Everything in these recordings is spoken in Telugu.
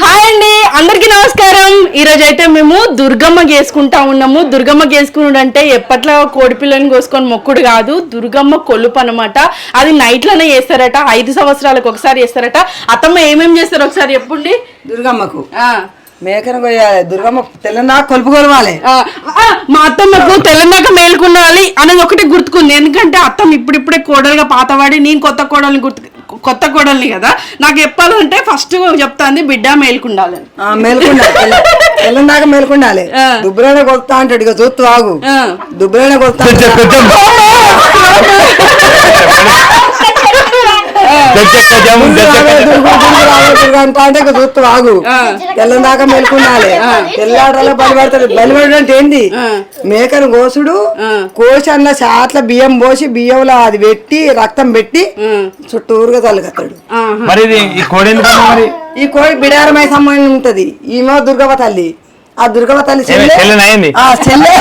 హాయ్ అండి అందరికి నమస్కారం. ఈ రోజు అయితే మేము దుర్గమ్మ చేసుకుంటా ఉన్నాము. దుర్గమ్మ చేసుకున్నాడు అంటే ఎప్పట్లో కోడి పిల్లని కోసుకొని మొక్కుడు కాదు దుర్గమ్మ కొలుపు అనమాట అది నైట్లోనే చేస్తారట ఐదు సంవత్సరాలకు ఒకసారి చేస్తారట అత్తమ్మ ఏమేం చేస్తారు ఒకసారి చెప్పండి? దుర్గమ్మకు. మేకను కొయ్యాలి దుర్గమ్మ తెల్లనా కొలుపు కొలవాలి? మా అత్తమ్మకు తెల్లదాక మేలుకుండాలి అనేది ఒకటి గుర్తుకుంది. ఎందుకంటే అత్తమ్మ ఇప్పుడిప్పుడే కోడలుగా పాతవాడి నేను కొత్త కోడల్ని గుర్తు కొత్త కోడల్ని కదా. నాకు చెప్పాలంటే ఫస్ట్ చెప్తాంది బిడ్డ మేలుకుండాలని ఆ, మేలుకుండాలి. మేలుకుండాలి. ఆ. దుబ్బరైన కొలుతా అంటాడు ఇక చూస్తూ ఆగు. ఆ. దుబ్బరైన కొలుతా అంటా చూస్తూ ఆగు ఆ. తెల్లందాక మేలుకుండాలి. తెల్లాడలో బలి పడతాడు బలి పడడం అంటే ఏంది. మేకను కోసుడు. కోసి అన్న చాట్ల బియ్యం పోసి బియ్యంలో అది పెట్టి రక్తం పెట్టి. చుట్టూరుగా తలగతాడు. మరి ఈ కోడి ఈ కోడి బిడారమై సంబంధం ఉంటది. ఈమె దుర్గమ్మ తల్లి. ఆ దుర్గమ్మ తల్లి చెల్లె చెల్లె.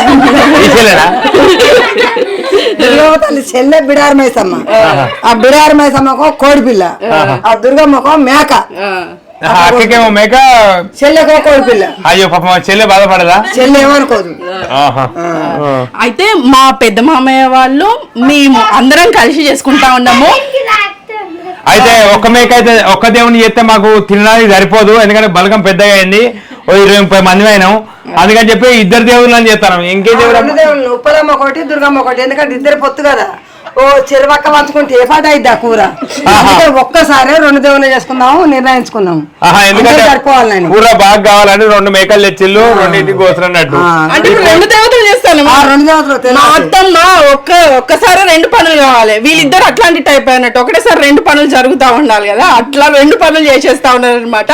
ఈ చెల్లెనా దుర్గమ్మ తల్లి చెల్లె బిడార మైసమ్మ. ఆ. బిడార మైసమ్మకు కోడి పిల్ల. ఆ. దుర్గమ్మకు మేక. అక్కకేమో మేక? చెల్లెకో కోడి పిల్ల. అయ్యో పాప చెల్లె బాధపడదా? చెల్లె ఏమనుకోదు. అయితే మా పెద్ద మామయ్య వాళ్ళు మేము అందరం కలిసి చేసుకుంటా ఉన్నాము. అయితే ఒక్క మేక అయితే ఒక్క దేవుని చేస్తే మాకు తినడానికి సరిపోదు ఎందుకంటే బలగం పెద్దగా అయింది. ఓ ఇరవై ముప్పై మంది అయినాం అందుకని చెప్పి ఇద్దరు దేవుళ్ళని చేస్తాను. ఇంకే దేవుడు దేవుళ్ళు ఉప్పలమ్మ ఒకటి దుర్గమ్మ ఒకటి ఎందుకంటే ఇద్దరు పొత్తు కదా. ఓ చెరువక్క పంచుకుంటే ఏ పాట అయిద్ది కూర? ఒక్కసారి రెండు దేవుళ్ళు చేసుకుందాము నిర్ణయించుకుందాం సరిపోవాలని. కూర బాగా కావాలని రెండు మేకలు తెచ్చిల్లు రెండింటికి కోసినట్టు. అంటే రెండు దేవతలు చేస్తాను. ఆ రెండు దేవతలు మా తెలుసు. అత్తమ్మ ఒక్క ఒక్కసారి రెండు పనులు కావాలి. వీళ్ళిద్దరు అట్లాంటి టైప్ అయినట్టు. ఒకటేసారి రెండు పనులు జరుగుతా ఉండాలి కదా. అట్లా రెండు పనులు చేసేస్తా ఉన్నారు అనమాట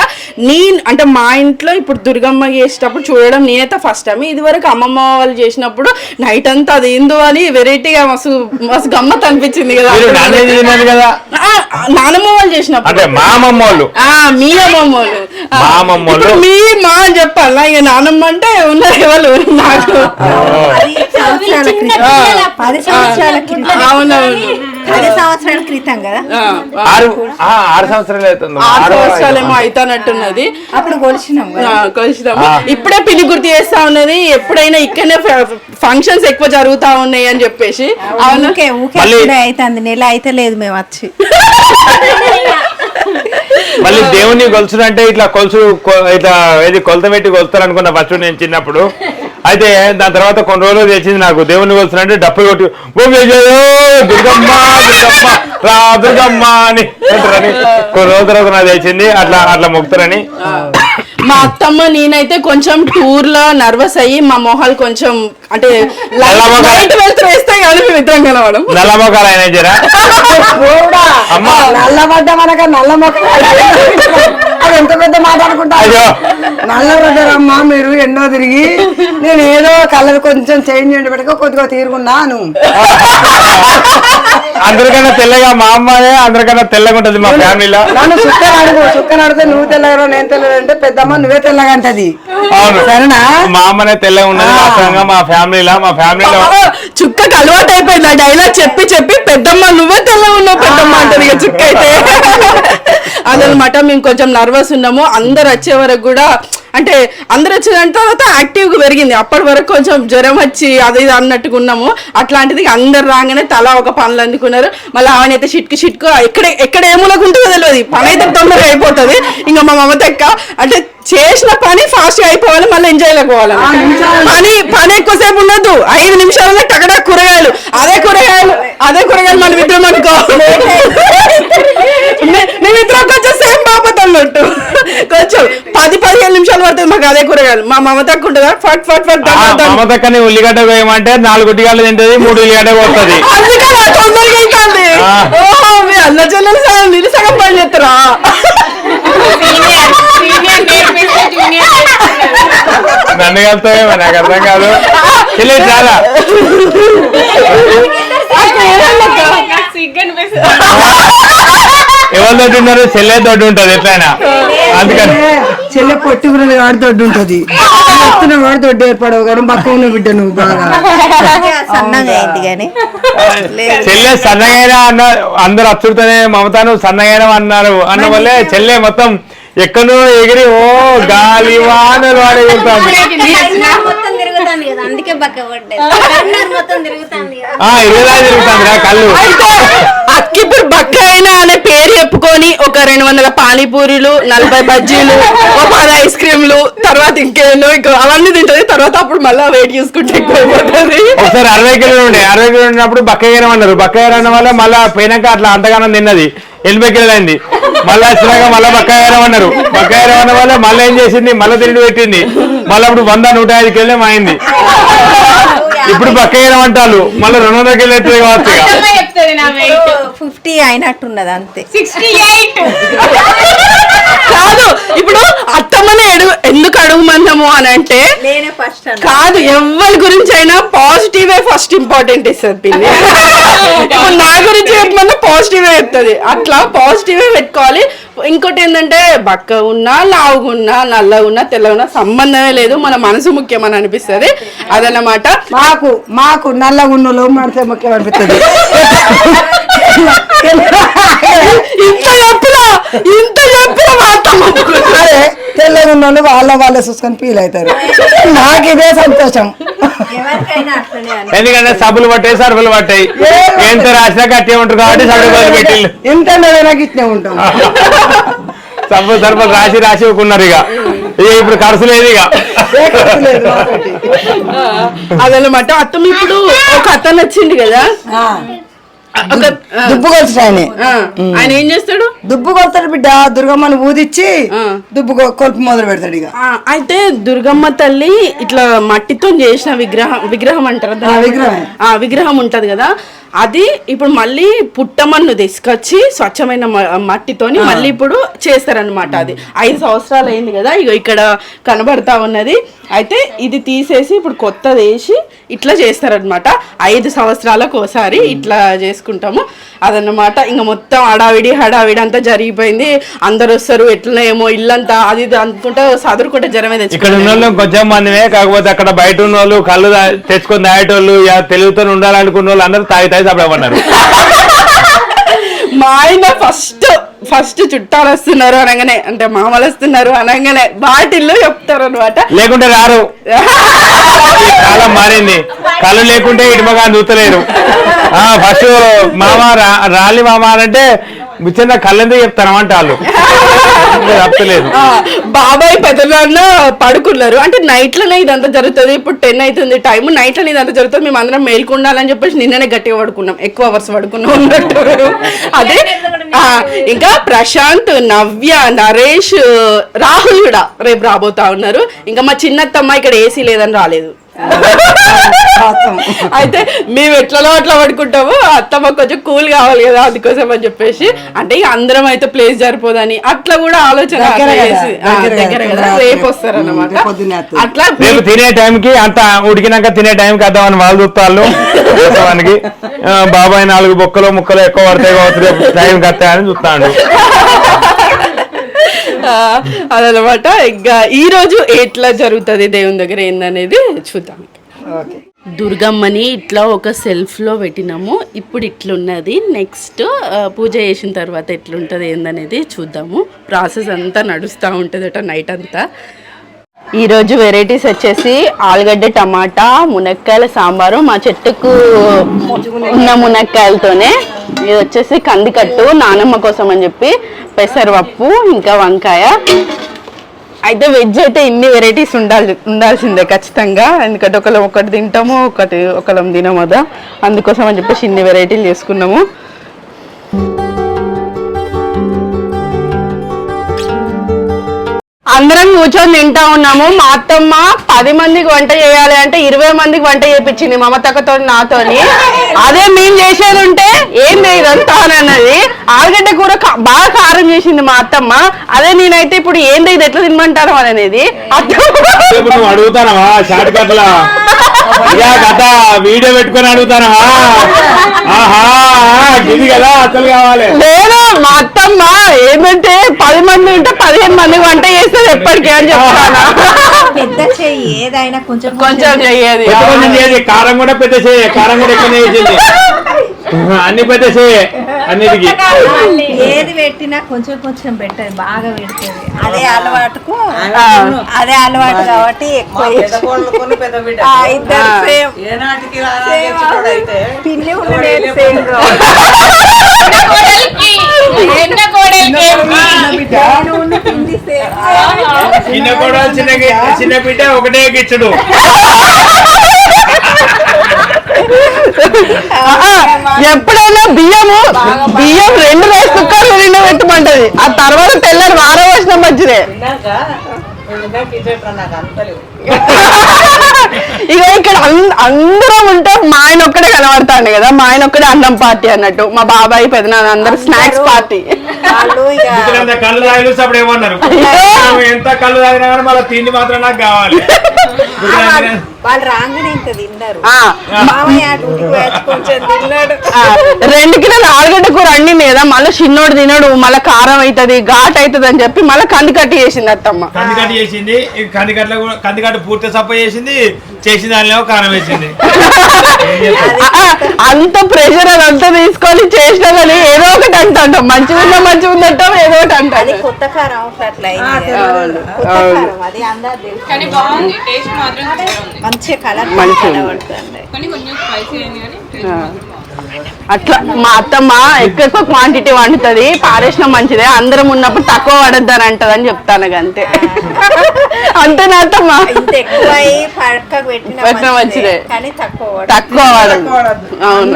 నేను అంటే మా ఇంట్లో ఇప్పుడు దుర్గమ్మ చేసేటప్పుడు చూడడం నేనైతే ఫస్ట్ టైం. ఇది వరకు అమ్మమ్మ వాళ్ళు చేసినప్పుడు నైట్ అంతా అది ఏందో అని వెరైటీగా మస్తు మస్తు గమ్మత్ అనిపించింది కదా. నానమ్మ వాళ్ళు చేసినప్పుడు. అంటే మా అమ్మమ్మ వాళ్ళు ఆ మీ అమ్మమ్మ వాళ్ళు. ఆ, మా అమ్మమ్మ వాళ్ళు. ఇప్పుడు మీ మా అని చెప్పాలా? ఇక నానమ్మ అంటే ఉన్నారు ఎవరు నాకు సంవత్సరాల క్రితం పది సంవత్సరాల క్రితం అవునవును. పది సంవత్సరాల క్రితం కదా. ఆ, ఆ. ఆరు సంవత్సరాలు అవుతుంది ఆరు అవుతానట్టున్నది అప్పుడు కలిసినాము ఇప్పుడే పిల్లి గుర్తు చేస్తా ఉన్నది. ఎప్పుడైనా ఇక్కడనే ఫంక్షన్స్ ఎక్కువ జరుగుతా ఉన్నాయి అని చెప్పేసి. అవును. మళ్ళీ- అవుతుంది నెల అయితే లేదు మేము వచ్చి. మళ్ళీ దేవుని కొలుసుడు అంటే ఇట్లా కొలుసు ఇట్లా ఏది కొలత పెట్టి కొలుస్తారు అనుకున్న ఫస్ట్ నేను చిన్నప్పుడు. అయితే దాని తర్వాత కొన్ని రోజులు తెచ్చింది నాకు దేవుని కొలుసుడు అంటే డప్పులు కొట్టి "ఓం జయ జయ, దుర్గమ్మ దుర్గమ్మ రా దుర్గమ్మ అని కొన్ని రోజుల తర్వాత నాకు తెచ్చింది అట్లా అట్లా మొక్కుతారని. మా అత్తమ్మ నేనైతే కొంచెం టూర్లో నర్వస్ అయ్యి మా మొహాలు కొంచెం అంటే. లైట్ వెళ్తూ వేస్తే కానీ మేము ఇద్దరం కనవడం నల్ల మొక్కలు అయినా జరా. నల్లబడ్డ మనక నల్ల మొక్క ఎంత పెద్ద మాట అనుకుంటా అయ్యో. నల్లబడ్డారమ్మా మీరు ఎన్నో తిరిగి నేను ఏదో కలర్ కొంచెం చేంజ్ చేయండి పెట్టుకో కొద్దిగా తీరుకున్నాను. అందరికన్నా తెల్లగా మా అమ్మాయే అందరికన్నా తెల్లగా ఉంటది మా ఫ్యామిలీలో. నన్ను సుక్కని అడుగు సుక్కని అడిగితే నువ్వు తెల్లగా నేను తెల్లగా అంటే పెద్దమ్మ నువ్వే తెల్లగా అంటది. అవును. సరేనా? మా అమ్మనే తెల్లగా ఉన్నది వాస్తవంగా మా ఫ్యామిలీలో మా ఫ్యామిలీలో. చుక్కకు అలవాటు అయిపోయింది. ఆ డైలాగ్ చెప్పి చెప్పి పెద్దమ్మ నువ్వే తెల్ల ఉన్నావు పెద్దమ్మ అంటది చుక్క అయితే. అదనమాట మేము కొంచెం నర్వస్ ఉన్నాము. అందరు వచ్చే వరకు కూడా అంటే అందరు వచ్చిన తర్వాత యాక్టివ్గా పెరిగింది. అప్పటి వరకు కొంచెం జ్వరం వచ్చి అది ఇది అన్నట్టుగా ఉన్నాము. అట్లాంటిది అందరు రాగానే తల ఒక పనులు అందుకున్నారు. మళ్ళీ ఆమె అయితే షిట్కు షిట్కు ఎక్కడ ఎక్కడ ఏములకు ఉంటుందో తెలియదు. పని అయితే తొందరగా అయిపోతుంది. ఇంకా మా మమత అక్క అంటే చేసిన పని ఫాస్ట్గా అయిపోవాలి మళ్ళీ ఎంజాయ్ పోవాలి. పని పని ఎక్కువసేపు ఉండదు. ఐదు నిమిషాలలో టకటా కూరగాయలు. అదే కూరగాయలు అదే కూరగాయలు మనం ఇద్దరం అనుకో. మే- మేమిద్దరం కొంచెం సేమ్ బాపత్ అన్నట్టు కొంచెం పది పదిహేను నిమిషాలు పడుతుంది మాకు అదే కూరగాయలు. మా మమతకు ఉంటుందా? ఫట్ ఫట్ ఫట్. మమతక్కని ఉల్లిగడ్డ వేయమంటే నాలుగు ఉల్లిగడ్డలు తింటది మూడు ఉల్లిగడ్డ పోతుంది అందుకే నా తొందరగా అవుతుంది. ఓహో మీ అన్న చెల్లెలు సగం మీరు సగం పని చేస్తారా నన్ను కలుతావేమో నాకు అర్థం కాదు. చెల్లి చాలా. అక్క ఏమన్నక్క? ఎవరి తోటి ఉన్నారు? చెల్లె తోటి ఉంటది ఎట్లయినా. అందుకని. చెల్లె పొట్టి ఉన్నది వాడి తోడు ఉంటది. ఎత్తున వాడి తోడు ఏర్పడవు కానీ బక్క ఉన్న బిడ్డ నువ్వు బాగా. సన్నగా అయింది కానీ. చెల్లె సన్నగైనా అన్న అందరు అచ్చుడితోనే మమతాను సన్నగైన అన్నారు. అన్న వల్లే చెల్లె మొత్తం ఎక్కడో ఎగిరి ఓ గాలి వానలు వాడే అందుకే బక్క కళ్ళు. అక్కిప్పుడు బక్కాయినా అనే పేరు చెప్పుకొని ఒక రెండు వందల పానీపూరీలు నలభై బజ్జీలు ఒక పది ఐస్ క్రీమ్లు తర్వాత ఇంకేనో ఇంకా అవన్నీ తింటది. తర్వాత అప్పుడు మళ్ళీ వెయిట్ చూసుకుంటే ఎక్కువైపోతుంది. ఒకసారి అరవై కిలోలు ఉండే అరవై కిలోలు ఉన్నప్పుడు బక్కగారం అన్నారు బక్కగారం అన్న వల్ల మళ్ళా పోయినాక అట్లా అంతగానం తిన్నది. ఎనభై కిలోలు అయింది. మళ్ళీ వచ్చినాక మళ్ళీ బక్కగారం అన్నారు. బక్కగారం అన్న వల్ల మళ్ళీ ఏం చేసింది? మళ్ళీ తిండి పెట్టింది. మళ్ళీ అప్పుడు వంద నూట ఐదు కిలోలు అయింది ఇప్పుడు బక్కగారం అంటారు. మళ్ళీ రెండు వందల కిలో ఎత్తుంది కావచ్చు ఫిఫ్టీ అయినట్టున్నది అంతే. సిక్స్టీ ఎయిట్ కాదు ఇప్పుడు అత్తమ్మని అడుగు ఎందుకు అడుగుమందాము అని అంటే నేనే ఫస్ట్ అన్న. కాదు ఎవరి గురించి అయినా పాజిటివే ఫస్ట్ ఇంపార్టెంట్ ఇస్తుంది పిల్లి ఇప్పుడు నా గురించి చెప్పమన్నా పాజిటివే చెప్తుంది అట్లా పాజిటివే పెట్టుకోవాలి. ఇంకోటి ఏంటంటే బక్క ఉన్నా లావుగా ఉన్నా నల్లగా ఉన్నా తెల్లగా ఉన్నా సంబంధమే లేదు. మన మనసు ముఖ్యమని అనిపిస్తుంది. అదన్నమాట. మాకు మాకు నల్ల గున్నులు మడితే ముఖ్యం అనిపిస్తుంది. ఇంత చెప్పినా ఇంత చెప్పినా మా అత్తమ్మ ఒప్పుకుంది. అదే తెల్ల గున్నోళ్ళు వాళ్ళ వాళ్ళే చూసుకొని ఫీల్ అవుతారు. నాకు ఇదే సంతోషం. ఎందుకంటే సబ్బులు పట్టాయి సరుకులు పట్టాయి. ఎంత రాసినా కట్టే ఉంటారు కాబట్టి సబ్బులు బదులు పెట్టిల్లు ఎంత నాకు ఇట్నే ఉంటాం. సబ్బు సరుకులు రాసి రాసి ఊకున్నారు ఇక. ఇక ఇప్పుడు ఖర్చు లేదు ఇక. అదన్నమాట. అత్తమ్మ ఇప్పుడు ఒక అతను వచ్చింది కదా? దుబ్బు కొలుసు ఆయన. ఏం చేస్తాడు? దుబ్బు కొడతాడు బిడ్డ దుర్గమ్మని ఊదిచ్చి. దుబ్బు కొలుపు మొదలు పెడతాడు ఇక. అయితే దుర్గమ్మ తల్లి ఇట్లా మట్టితో చేసిన విగ్రహం విగ్రహం అంటారు విగ్రహమే. ఆ విగ్రహం ఉంటది కదా. అది ఇప్పుడు మళ్ళీ పుట్టమన్ను తీసుకొచ్చి స్వచ్ఛమైన మట్టితోని మళ్ళీ ఇప్పుడు చేస్తారనమాట అది. ఐదు సంవత్సరాలు అయింది కదా ఇగో ఇక్కడ కనబడతా ఉన్నది. అయితే ఇది తీసేసి ఇప్పుడు కొత్తది వేసి ఇట్లా చేస్తారనమాట ఐదు సంవత్సరాలకు ఒకసారి ఇట్లా చేసుకుంటాము. అదన్నమాట ఇంకా మొత్తం హడావిడి హడావిడి అంతా జరిగిపోయింది. అందరు వస్తారు ఎట్లా ఏమో ఇల్లంతా అది ఇది అనుకుంటా చదువుకుంటే జ్వరమే ఇక్కడ ఉన్న కొంచెం మందిమే కాకపోతే అక్కడ బయట ఉన్న వాళ్ళు కళ్ళు తెచ్చుకొని తాగేటోళ్ళు తెలుగుతో ఉండాలనుకున్న వాళ్ళు అందరూ తాగి తాగి తప్పమన్నారు మా ఆయన ఫస్ట్ ఫస్ట్ చుట్టాలు వస్తున్నారు అనగానే అంటే మామలు వస్తున్నారు అనగానే బాటిల్లో చెప్తారు అనమాట లేకుంటే రారు. కాలం మారింది. కళ్ళు లేకుంటే ఇటుమగా చూస్తలేరు ఆ ఫస్ట్ మామ రాలి మామ అంటే ముచ్చంగా కళ్ళందే చెప్తాను అంటే వాళ్ళు తప్పలేదు. బాబాయ్ పెద్దనాన్న పడుకున్నారు. అంటే నైట్లోనే ఇదంతా జరుగుతుంది. ఇప్పుడు టెన్ అవుతుంది టైం నైట్లోనే ఇదంతా జరుగుతుంది. మేము అందరం మేల్కొండాలని చెప్పేసి నిన్ననే గట్టిగా పడుకున్నాం. ఎక్కువ అవర్స్ పడుకున్నాం అన్నట్టు. అదే ఇంకా ప్రశాంత్ నవ్య నరేష్ రాహుల్ కూడా రేపు రాబోతా ఉన్నారు. ఇంకా మా చిన్నత్తమ్మ ఇక్కడ ఏసీ లేదని రాలేదు. అయితే మేము ఎట్లలో అట్లా పడుకుంటాము అత్తమ్మ కొంచెం కూల్ కావాలి కదా అందుకోసం అని చెప్పేసి. అంటే ఇక అందరం అయితే ప్లేస్ సరిపోదని అట్లా కూడా ఆలోచన. రేపు వస్తారు అన్నమాట రేపు పొద్దున్నే వస్తారు. అట్లా రేపు తినే టైంకి అంత ఉడికినాక తినే టైంకి వద్దామని వాళ్ళు చూస్తారు వాస్తవానికి ఆ, బాబాయ్ నాలుగు బొక్కలు ముక్కలు ఎక్కువ పడతాయి కావచ్చు రేపు టైంకి వస్తాయని చూస్తాడు. ఆ, అదనమాట. ఇంకా ఈ రోజు ఎట్లా జరుగుతుంది దేవుని దగ్గర ఏందనేది చూద్దాం. ఓకే. దుర్గమ్మని ఇట్లా ఒక సెల్ఫ్లో పెట్టినాము. ఇప్పుడు ఇట్లున్నది. నెక్స్ట్ పూజ చేసిన తర్వాత ఎట్లుంటుంది ఏందనేది చూద్దాము. ప్రాసెస్ అంతా నడుస్తూ ఉంటుందట నైట్ అంతా. ఈరోజు వెరైటీస్ వచ్చేసి ఆలుగడ్డ టమాటా మునక్కాయల సాంబారు మా చెట్టుకు ఉన్న మునక్కాయలతోనే ఇది వచ్చేసి కందికట్టు నానమ్మ కోసం అని చెప్పి పెసరపప్పు ఇంకా వంకాయ. అయితే వెజ్ అయితే ఇన్ని వెరైటీస్ ఉండాలి ఉండాల్సిందే ఖచ్చితంగా. ఎందుకంటే ఒకళ్ళం ఒకటి తింటాము ఒకటి ఒకళ్ళం తినము కదా అందుకోసం అని చెప్పేసి ఇన్ని వెరైటీలు చేసుకున్నాము. అందరం కూర్చొని తింటా ఉన్నాము. మా అత్తమ్మ పది మందికి వంట చేయాలి అంటే ఇరవై మందికి వంట చేపించింది మమతకతో నాతోని. అదే మేము చేసేది ఉంటే ఏంది ఇదంతా అని అన్నది. ఆలుగడ్డ కూర బాగా కారం చేసింది మా అత్తమ్మ. అదే నేనైతే ఇప్పుడు ఏంది ఇది ఎట్లా తినమంటారు అని అనేది అడుగుతానవా కథ వీడియో పెట్టుకొని అడుగుతానవా? ఆహా ఇది కదా అసలు కావాలి. లేదు మా అత్తమ్మ ఏంటంటే పది మంది ఉంటే పదిహేను మంది వంట చేస్తుంది ఎప్పటికీ అని చెప్తాను? పెద్ద చెయ్యి ఏదైనా కొంచెం కొంచెం చెయ్యేది పెద్ద చేసి కారం కూడా పెద్ద చేయి కారం కూడా ఎక్కువ చేసింది అన్ని పెట్టేసే అన్నిటికి. ఏది పెట్టినా కొంచెం కొంచెం పెట్టదు బాగా పెడుతుంది అదే అలవాటుకు అదే అలవాటు కాబట్టి ఎక్కువ ఇద్దరు సేమ్. పిల్లి ఉన్నది చిన్న కూడా చిన్న చిన్న బిడ్డ ఒకటే గిచ్చుడు. ఎప్పుడైనా బియ్యము బియ్యం రెండు రైస్ కుక్కర్లు నిండా పెట్టమంటది ఆ తర్వాత తెల్లని వారం వచ్చిన మంచిదే ఇక ఇక్కడ అందరం ఉంటే మా ఆయన ఒక్కడే కనబడతాండి కదా మా ఆయన ఒక్కడే అన్నం పార్టీ అన్నట్టు. మా బాబాయ్ పెదనాన్న అందరు స్నాక్స్ పార్టీ. కళ్ళు తాగి అప్పుడు ఏమన్నారు? మనం ఎంత కళ్ళు తాగినా కానీ మళ్ళీ తిండి మాత్రం నాకు కావాలి. వాళ్ళు రాగానే ఇంత తిన్నారు. ఆ, మామయ్య అటు ఇంటికి వచ్చి కొంచెం తిన్నాడు. ఆ, రెండు కిలోలు ఆలుగడ్డ కూర అండింది కదా మళ్ళీ చిన్నోడు తినడు మళ్ళీ కారం అవుతుంది ఘాట్ అవుతుంది అని చెప్పి మళ్ళీ కంది కట్టి చేసింది అత్తమ్మ. కందికట్టు చేసింది కందికట్ల కూడా కందికట్టు పూర్తి సప్ప చేసింది చేసిన దానిలో కారం వేసింది. అంత ప్రెషర్ అదంతా తీసుకొని చేసినా కానీ ఏదో ఒకటి అంటాం మంచిగా ఉందా మంచిగా ఉందంటాం ఏదో ఒకటి అది అంటాడు కొత్త కారం అట్లా అది కానీ బాగుంది టేస్ట్ మాత్రం మంచిగా కలర్. అట్లా మా అత్తమ్మ ఎక్కువ క్వాంటిటీ వండుతుంది. పారేసిన మంచిదే. అందరం ఉన్నప్పుడు తక్కువ పడద్దు అని అంటది అని చెప్తాను అంతే అంతే నా అత్తమ్మ. పెట్టిన మంచిదే. కానీ తక్కువ పడదు అవును.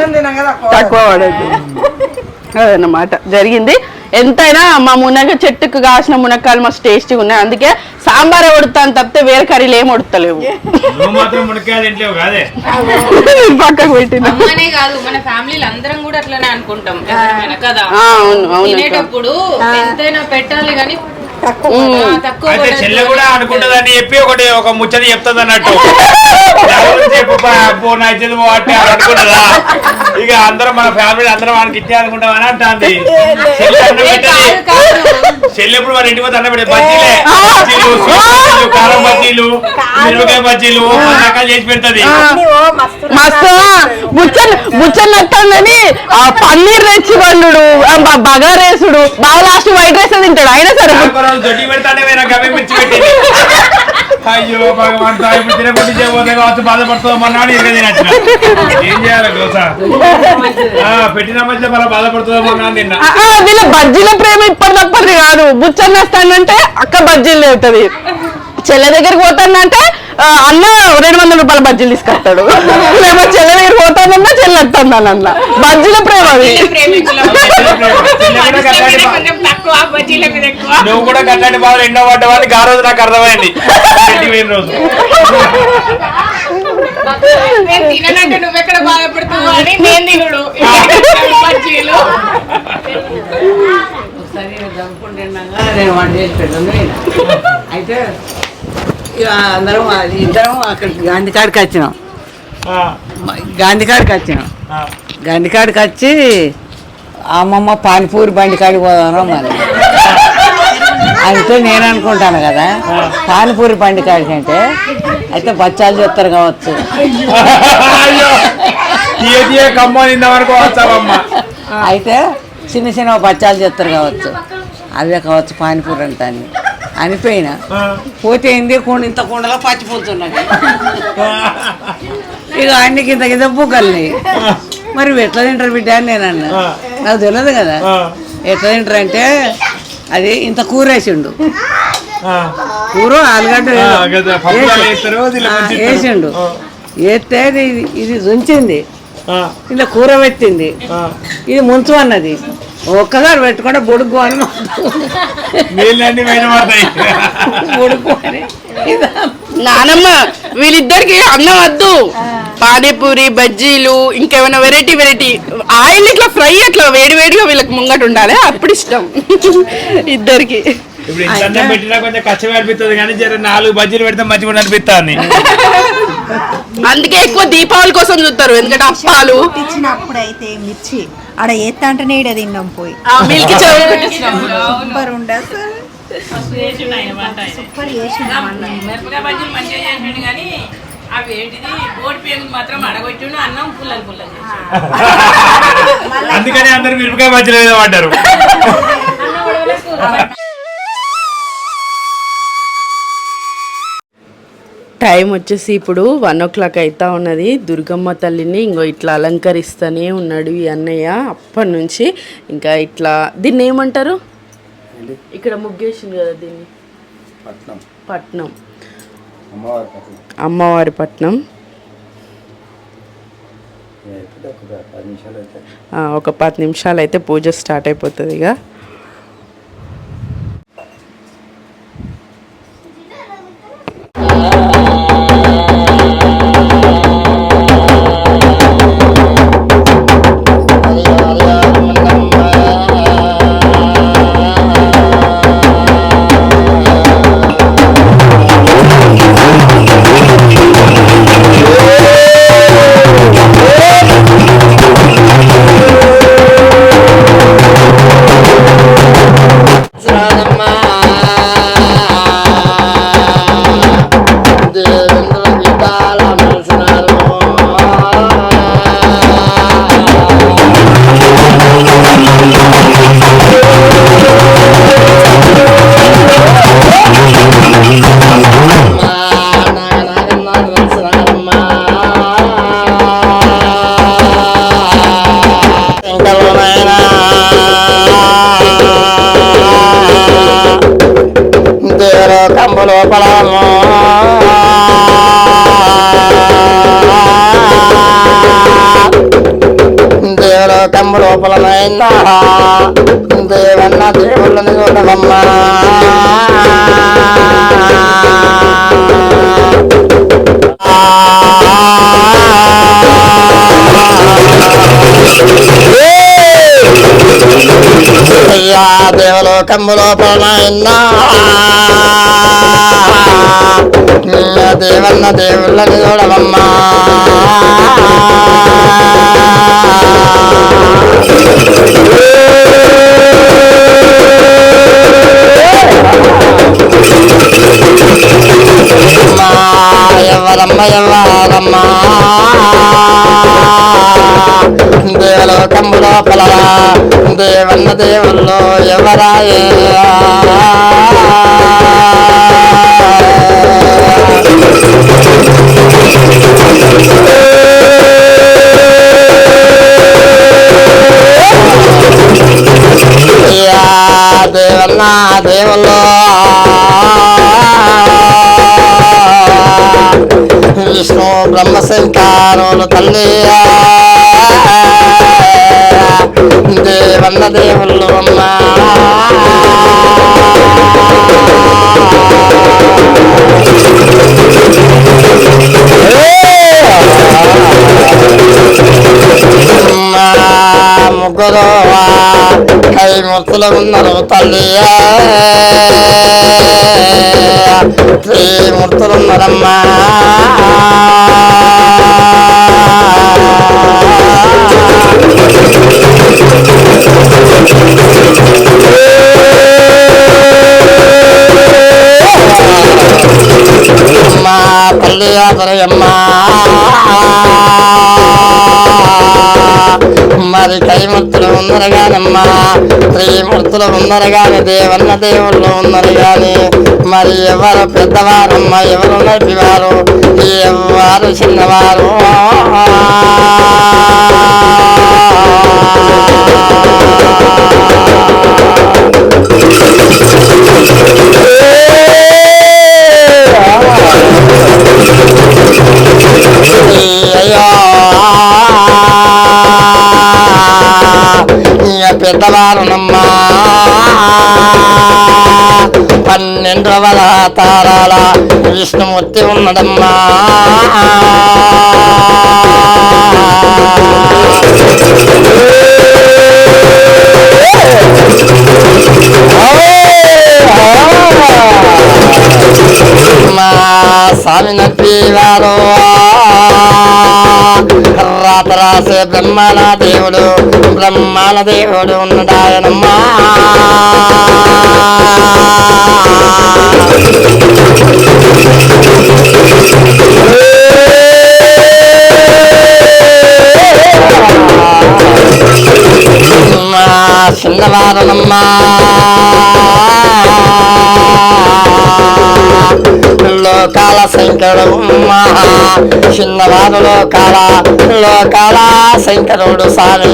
తక్కువ పడద్దు అదన్నమాట జరిగింది. ఎంతైనా మా మునగ చెట్టుకు కాసిన మునక్కాయలు మస్తు టేస్టీగా ఉన్నాయి. అందుకే సాంబార్ వడుతాను తప్పితే వేరే కర్రీలు ఏం వడతలేవు పక్కకు పెట్టిన. అమ్మనే కాదు మన ఫ్యామిలీలు అందరం కూడా అట్లనే అనుకుంటాం. ఎవరైనా కదా? ఆ, అవును అవును అక్క. తినేటప్పుడు ఎంతైనా పెట్టాలి కానీ అయితే చెల్లె. కూడా అనుకుంటదని చెప్పి ఒకటి ఒక ముచ్చట చెప్తుంది అన్నట్టు. చెప్పు అంటే అనుకుంటుందా? ఇక అందరం మన ఫ్యామిలీ అందరం మనకి ఇచ్చే అనుకుంటాం అని అంటుంది. చెల్లె అన్నం ఏ, పెట్టది. కాదు కాదు. చెల్లి ఎప్పుడు మన ఇంటికి పోతే అన్నం బజ్జీలే. బజ్జీలు కారం బజ్జీలు మిరపకాయ బజ్జీలు రకాలు చేసి పెడుతుంది. మస్తు మస్తు బుచ్చన్ పన్నీర్ తెచ్చి బ- బగారేసుడు బాగా లాస్ట్ వైట్ రైస్ తింటాడు. అయినా సరే బు- దొడ్డి పెడతానే వేరే గవి పిచ్చి పెట్టి. అయ్యో భగవంతా ఇప్పుడు తినకుండా చేయబోతే కావచ్చు బాధపడుతుందో మొన్నాడు ఇరవై తినట్టు ఏం చేయాలి దోశ పెట్టిన మధ్య మళ్ళీ బాధపడుతుందో మొన్నాడు నిన్న. వీళ్ళ బజ్జీల ప్రేమ ఇప్పటిదప్పటిది కాదు. బుచ్చన్నేస్తానంటే అక్క బజ్జీలు లేవుతుంది చెల్లె దగ్గరికి పోతానంటే అన్న రెండు వందల రూపాయల బజ్జీలు తీసుకొస్తాడు. లేకపోతే చెల్లె పోతానన్నా చెల్లె వస్తాను అన్న బజ్జీల ప్రేమ అది నువ్వు కూడా కట్లాంటి బాధ ఎన్నో పడ్డావు అని ఆ రోజు నాకు అర్థమైంది. రోజు. నేను తిననంటే నువ్వెక్కడ బాధపడుతున్నావు అని నేను తినుడు బజ్జీలు. ఒకసారి చదువుకుంటున్నాగా నేను వంట చేసి పెట్టాను. అయితే అందరం ఇద్దరం గాంధీ కాడికి వచ్చినాం. ఆ, మ- గాంధీ కాడికి వచ్చినాం. గాంధీ కాడికి వచ్చి అమ్మమ్మ పానీపూరి బండి కాడికి పోదాం మరి అయితే నేను అనుకుంటాను కదా పానీపూరి బండి కాడికి అంటే అయితే బచ్చాలు చెప్తారు కావచ్చు. అయితే చిన్న చిన్న బచ్చాలు చెప్తారు కావచ్చు. అవే కావచ్చు పానీపూరి అంట అని. అనిపోయినా పోతే ఏంది కుండ ఇంత కుండలో పచ్చిపోతున్నాయి ఇక అన్ని కింద కింద బుగ్గల్ని మరి ఎట్లా తింటారు బిడ్డ అని నేను అన్నా. నాకు తెలియదు కదా. ఎట్లా తింటారు అంటే అది ఇంత కూర వేసిండు. కూర ఆలుగడ్డ. వేసిండు. వేస్తే ఇది ఆ, ఇలా కూర పెట్టింది. ఇది ముంచు అన్నది ఒక్కసారి పెట్టుకుంటే బొడుగు అని నీళ్ళన్నీ బొడుగు నానమ్మ వీళ్ళిద్దరికి అన్నం వద్దు. పానీపూరి బజ్జీలు ఇంకేమైనా వెరైటీ వెరైటీ. ఆయిల్ ఇట్లా ఫ్రై అట్లా వేడి వేడిగా వీళ్ళకి ముంగట ఉండాలి. అప్పుడు ఇష్టం. ఇద్దరికి. ఇప్పుడు ఇంత అన్నం పెట్టినా కొంచెం కష్టం అనిపిస్తుంది కానీ జర నాలుగు బజ్జీలు పెడితే మంచిగా అందుకే ఎక్కువ దీపావళి కోసం చూస్తారు. ఎందుకంటే అప్పాలు. ఇచ్చినప్పుడు అయితే మిర్చి. ఆడ ఎత్త అంటేనే ఈడ తిన్నాం పోయి. మిల్క్ సూపర్ ఉండే. సూపర్ అవి ఏంటిది? బోడి పేగులు మాత్రం అడగొచ్చుండు అన్నం పుల్లలు పుల్లలు అందుకని అందరు మిరపకాయ మధ్యలో పడ్డారు. టైం వచ్చేసి ఇప్పుడు వన్ ఓ క్లాక్ అవుతా ఉన్నది. దుర్గమ్మ తల్లిని ఇంకో ఇట్లా అలంకరిస్తూనే ఉన్నాడు ఈ అన్నయ్య. అప్పటి నుంచి ఇంకా ఇట్లా దీన్ని ఏమంటారు? ఇక్కడ ముగ్గేసింది కదా దీన్ని. పట్నం. పట్నం. అమ్మవారి పట్నం. ఒక పది నిమిషాలు అయితే పూజ స్టార్ట్ అయిపోతుంది ఇక. కంబు లోపలము దేవుడు కంబు లోపలమైందా దేవన్న దేవుళ్ళని చూడమమ్మా అయ్యా దేవులో కంబు దేవన్న దేవుళ్ళని చూడవమ్మా. అమ్మా, ఎవరమ్మ ఎవరమ్మా లోపల దేవన్న దేవుళ్ళు ఎవరాయే? దేవన్న దేవుళ్ళు విష్ణు బ్రహ్మ శంకారులు తల్లియా. దేవన్న దేవుళ్ళు అమ్మా అమ్మా, ముగ్గురు కై మూర్తులు ఉన్నారు తల్లి త్రిమూర్తులు ఉన్నారమ్మా. అమ్మా తల్లి ఆదరయమ్మా. మరి కైమూర్తులు ఉన్నారు కానమ్మా త్రిమూర్తులు ఉన్నారు కాని దేవన్న దేవుళ్ళు ఉన్నారు కాని మరి ఎవరు పెద్దవారమ్మా ఎవరు నడిపివారు? ఎవరు చిన్నవారు? పెద్దవారునమ్మా పన్నెండు తారాల విష్ణుమూర్తి ఉన్నదమ్మా అమ్మ స్వామి నప్పివారు రాత రాసే బ్రహ్మాన దేవుడు బ్రహ్మాన దేవుడు ఉన్నాయనమ్మా చిన్నవారనమ్మా శంకరమ్మా చిన్నవారు లోకాల లోకాల శంకరుడు స్వామి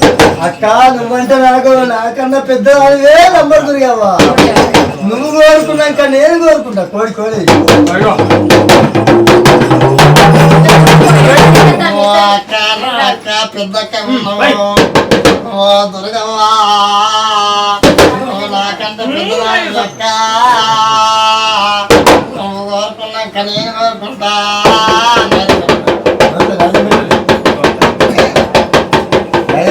అక్క నువ్వంటే నాకు నాకన్నా పెద్దదానివే లంబడి దుర్గమ్మ నువ్వు కోరుకున్నాక నేను కోరుకుంటా. కోడి కోడి పెద్దక్క నాకంటే అక్క. నువ్వు కోరుకున్నాక నేను కోరుకుంటా ఆయన పెట్టి పొగయి పొగేరా నీ చెల్లి ఇచ్చింది ఆ, నువ్వే ఆ. నీ చెల్లి ఇచ్చింది చెల్లి ఆ, నువ్వు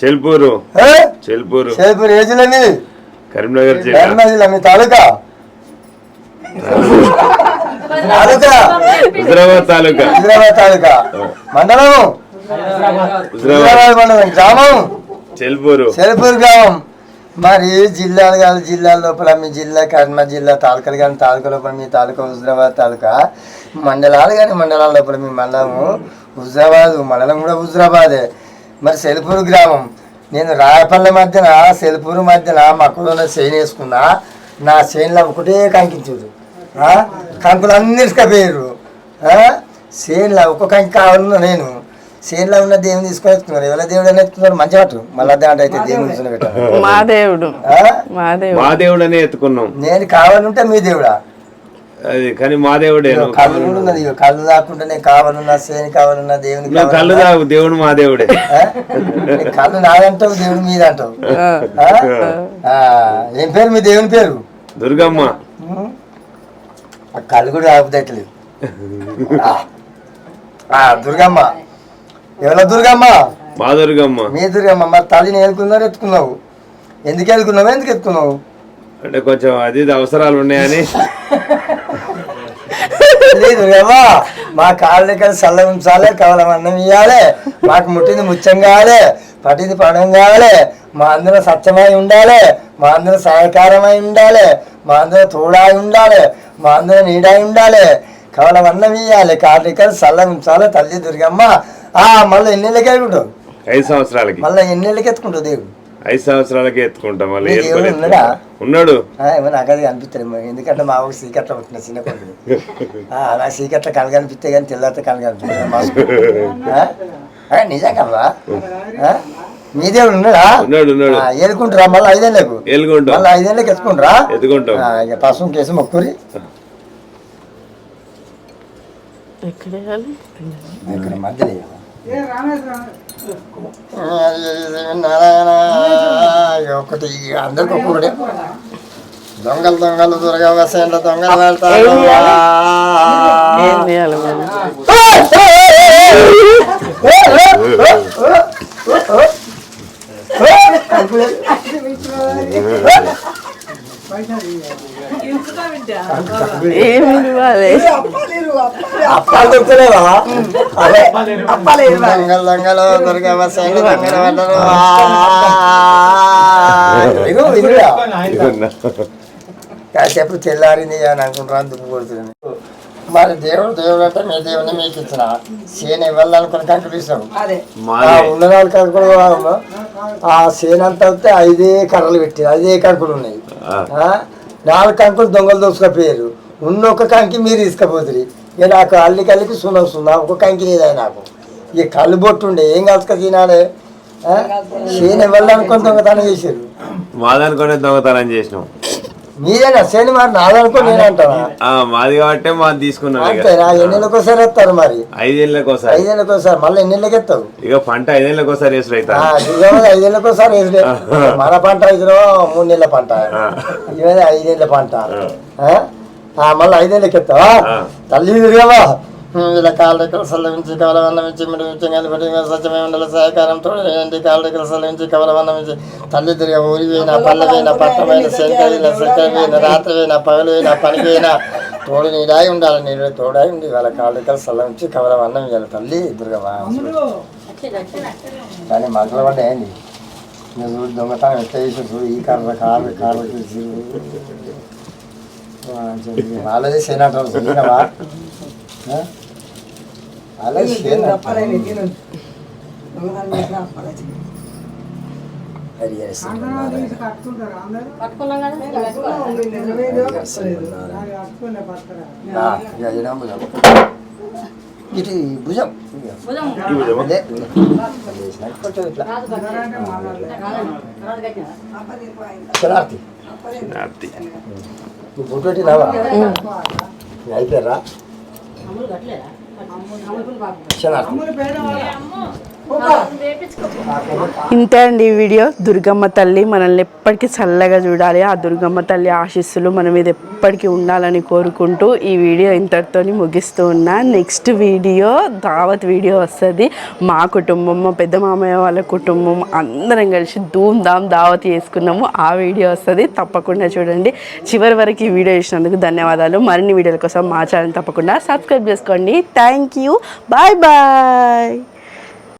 చెల్పూరు? చెల్పూరు. సేపూర్ ఏజిలో మీది? కరీంనగర్ జిల్లా. కరీంనగర్ జిల్లా మీ తాలూకా? తాలూకా? హుజరాబాద్ తాలూకా. హైదరాబాద్ తాలూకా. మండలము హుజరాబాద్. హైదరాబాద్ మండలం. గ్రామం? చెల్పూరు. సెలపూర్ గ్రామం. మరి జిల్లాలు కాదు జిల్లాల లోపల మీ జిల్లా కరీంనగర్ జిల్లా తాలూకాలు కానీ తాలూకా లోపల మీ తాలూకా హుజరాబాద్ తాలూకా. మండలాలు కానీ మండలాల లోపల మీ మండలము హుజరాబాద్. మండలం కూడా హుజరాబాదే. మరి సెలపూర్ గ్రామం. నేను రాయపల్లె మధ్యన సెలపూరు మధ్యన మక్కులో చేను వేసుకున్నా నా చేనులో ఒకటే కంకించుడు. కంకులు అన్ని ఇసుకపోయారు చేనులో ఒక్క కంకి కావాలన్నా నేను. చేనులో ఉన్న దేవుని తీసుకొని ఎత్తుకున్నారు ఎవరి దేవుడు అని ఎత్తుకున్నారు? మంచి పట్టు మళ్ళీ అంటే అయితే దేవుని మా దేవుడు. ఆ? మా దేవుడు. దేవుడనే ఎత్తుకున్నాం. నేను కావాలంటే మీ దేవుడా? అది కానీ మా దేవుడే కళ్ళు కూడా ఉన్నది కళ్ళు కావాలన్నా సేని కావాలన్నా దేవుని నువ్వు కళ్ళు తాగు దేవుడు మా దేవుడే. ఆ? నీ కళ్ళు నాదంటావు దేవుడు మీద అంటావు ఆ? ఆ, ఏం పేరు మీ దేవుని పేరు? దుర్గమ్మ. ఉం? ఆ కళ్ళు కూడా ఆపుదట్లేదు దుర్గమ్మ. ఎవరో దుర్గమ్మ? మా దుర్గమ్మ. మీ దుర్గమ్మ. మరి తల్లిని ఎదుకున్నారు ఎత్తుకున్నావు? ఎందుకు ఎందుకు ఎత్తుకున్నావు? అంటే కొంచెం అది అవసరాలు ఉన్నాయని. లేదు ఏమో మా కాళ్ళ దగ్గర చల్ల ఉంచాలి కవలం అన్నం ఇవ్వాలి మాకు ముట్టింది ముత్యం కావాలి పట్టింది పడం కావాలి మా అందరం సత్యమై ఉండాలి మా అందరం సహకారమై ఉండాలి మా అందరం తోడాయి ఉండాలి మా అందరం నీడాయి ఉండాలి. కవలం అన్నం ఇయ్యాలి కార్తీక చల్లగా ఉంచాలి తల్లి దుర్గమ్మ. ఆ మళ్ళీ ఎన్నెళ్ళకి ఎత్తుకుంటావు ఐదు సంవత్సరాలకి. మళ్ళీ ఎన్నెళ్ళకి ఎత్తుకుంటావు దేవుడు? ఐదు సంవత్సరాలకి ఎత్తుకుంటాం ఉన్నాడా? ఉన్నాడు. ఆ, ఏమో నాకు అనిపిస్తుంది ఎందుకంటే మా ఊరు సీకట్ల పుట్టిన చిన్న కొడుకు. ఆ, నాకు సీకట్ల కళ్ళు కనిపిస్తే కానీ మాకు. ఆ? ఆ, నిజంగా మీ దేవుడు ఉన్నాడా? ఉన్నాడు ఉన్నాడు. ఏలుకుంటారా? మళ్ళీ ఐదేళ్ళకు ఏలుకుంటాం. మళ్ళీ ఐదేళ్ళకి ఎత్తుకుంటారా? ఎత్తుకుంటాం. ఆ, ఇక పసుపు కేసు మొక్కురి. ఎక్కడ మధ్యలో. నారాయణ ఒకటి అందరికి ఒక్కడే దొంగలు దొంగలు దొరగా వసేంట దొంగలు వెళ్తారు? ఏమి ఇవ్వాలి అప్పాలు అదే దొంగలు దొంగలు దొరగా వసేంట దొంగలు ఇదిరా కాసేపు తెల్లారింది అని అనుకుంటున్నాను దుప్పు కొడుతుంది మరి దేవుడు దేవుడు అంటే మీ దేవుని మీకు ఇచ్చిన. సేన ఇవ్వాలనుకుని అదే. ఆ ఉన్నదాలు కంకులు ఆ సేన అంతా వస్తే ఐదే కర్రలు పెట్టి ఐదే కంకులు ఉన్నాయి. ఆ, నాలుగు కంకులు దొంగలు దోసుకపోయారు ఉన్న ఒక కంకి మీరు తీసుకపోతుంది ఇక నాకు అల్లి కల్లికి సున్నా సున్నా ఒక కంకి లేదా నాకు. ఇక కళ్ళు బొట్టు ఉండే ఏం కలుసుక తినాలి సేన ఇవ్వాలనుకుని దొంగతనం చేశారు. మాదనుకునే దొంగతనం చేసినాం. మరి నాదనుకుని నేను అంటావా? ఆ, మాది కాబట్టి మాది తీసుకున్నాం ఇక. అంతేనా? ఎన్నెళ్ళకి ఒకసారి ఎత్తారు మరి? ఐదేళ్ళకి ఒకసారి ఐదేళ్ళకి ఒకసారి మళ్ళీ ఎన్నెళ్ళకి ఎత్తావు ఇక పంట ఐదేళ్ళకి ఒకసారి వేసుడు ఆ, అవుతారు నిజంగా ఐదేళ్ళకి ఒకసారి మన పంట అయితే మూడు నెలల పంట. ఇవన్నీ ఐదేళ్ళ పంట. ఆ? ఆ, మళ్ళీ ఐదేళ్ళకి ఎత్తావా ఆ. తల్లి తిరిగావా? వీళ్ళ కాళ్ళ దగ్గర సల్లవించి కవలవన్న నుంచి మిడిచి కలిపి సత్యమే ఉండాలి సహకారం తోడు కాళ్ళ దగ్గర సల్లవించి కవలవన్న నుంచి తల్లి తిరిగా ఊరి పోయినా పళ్ళ పోయినా పట్టమైన శంకరైన శంకర పోయిన రాత్రి పోయినా పగలు పోయినా పని పోయినా తోడు నీడాయి ఉండాలి నీడు తోడాయి ఉండి వాళ్ళ కాళ్ళ దగ్గర సల్లవించి కవలవన్నం ఇవ్వాలి తల్లి దుర్గమ్మ కానీ మగల పడ్డ ఏంది? చూడు దొంగతనం ఎట్లా చేసి చూడు ఈ కర్ర కార్లు కార్లు చూసి వాళ్ళది సేనంటారు భుజం. ఇటు భుజం. శనార్థి. నువ్వు బొట్టు పెట్టినావా అయిపోయారా శనార్థి ఇంతే అండి ఈ వీడియో. దుర్గమ్మ తల్లి మనల్ని ఎప్పటికీ చల్లగా చూడాలి. ఆ దుర్గమ్మ తల్లి ఆశీస్సులు మన మీద ఎప్పటికీ ఉండాలని కోరుకుంటూ ఈ వీడియో ఇంతటితో ముగిస్తూ ఉన్నా. నెక్స్ట్ వీడియో దావత్ వీడియో వస్తుంది. మా కుటుంబం మా పెద్ద మామయ్య వాళ్ళ కుటుంబం అందరం కలిసి ధూమ్ ధామ్ దావత్ చేసుకున్నాము. ఆ వీడియో వస్తుంది. తప్పకుండా చూడండి. చివరి వరకు ఈ వీడియో చూసినందుకు ధన్యవాదాలు. మరిన్ని వీడియోల కోసం మా ఛానల్ తప్పకుండా సబ్స్క్రైబ్ చేసుకోండి. Thank you. Bye bye.